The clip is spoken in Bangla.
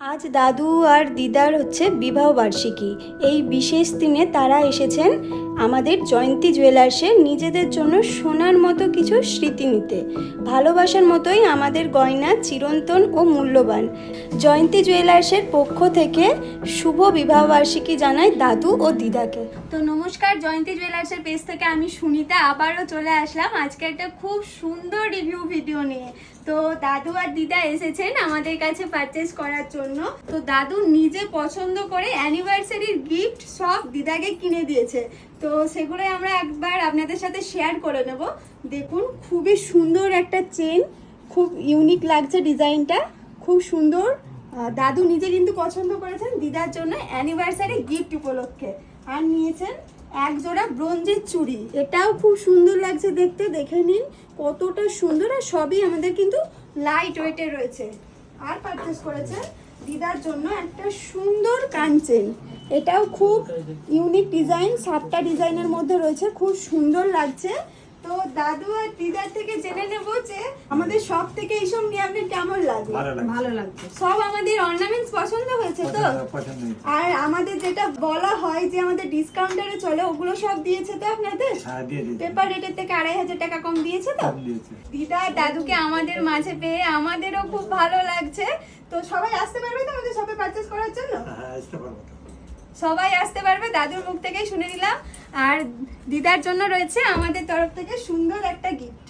আজ দাদু আর দিদার হচ্ছে বিবাহ বার্ষিকী এই বিশেষ দিনে তারা এসেছেন আমাদের জয়ন্তী জুয়েলার্সে নিজেদের জন্য সোনার মতো কিছু স্মৃতি নিতে, ভালোবাসার মতোই আমাদের গয়না, চিরন্তন ও মূল্যবান। জয়ন্তী জুয়েলার্সের পক্ষ থেকে শুভ বিবাহ বার্ষিকী জানাই দাদু ও দিদাকে। তো নমস্কার, জয়ন্তী জুয়েলার্সের পেজ থেকে আমি সুনিতা আবারও চলে আসলাম আজকে একটা খুব সুন্দর রিভিউ ভিডিও নিয়ে। তো দাদু আর দিদা এসেছেন আমাদের কাছে পারচেস করার জন্য। তো দাদু নিজে পছন্দ করে অ্যানিভার্সারির গিফট সব দিদাকে কিনে দিয়েছে। তো সেগুলো আমরা একবার আপনাদের সাথে শেয়ার করে নেব। দেখুন, খুবই সুন্দর একটা চেন খুব ইউনিক লাগছে ডিজাইনটা। খুব সুন্দর। দাদু নিজে কিন্তু পছন্দ করেছেন দিদার জন্য অ্যানিভার্সারি গিফট উপলক্ষে। আর নিয়েছেন এক জোড়া ব্রোঞ্জের চুড়ি। এটাও খুব সুন্দর লাগছে দেখতে, দেখে নিন কতটা সুন্দর। আর সবই আমাদের কিন্তু লাইট ওয়েটে রয়েছে। আর পারচেস করেছেন দিদার জন্য একটা সুন্দর কাঞ্চেন এটাও খুব ইউনিক ডিজাইন সাতটা ডিজাইনের মধ্যে রয়েছে খুব সুন্দর লাগছে। তো দাদু আর দিদার থেকে জেনে নেব যে আমাদের সব থেকে এইসব নিয়ে আপনার কেমন লাগে? ভালো লাগছে। সব আমাদের অর্নামেন্টস পছন্দ হয়েছে তো। আর আমাদের যেটা বলা হয় যে আমাদের ডিসকাউন্টারে চলে ওগুলো সব দিয়েছে তো আপনাদের? হ্যাঁ পেপার রেটের থেকে আড়াই হাজার টাকা কম দিয়েছে তো? দিদা আর দাদুকে আমাদের মাঝে পেয়ে আমাদেরও খুব ভালো লাগছে। তো সবাই আসতে পারবে তো আমাদের শপে পারচেস করার জন্য? হ্যাঁ আসতে পারব। সবাই আসতে পারবে, দাদুর মুখ থেকেই শুনে নিলাম। আর দিদার জন্য রয়েছে আমাদের তরফ থেকে সুন্দর একটা গিফট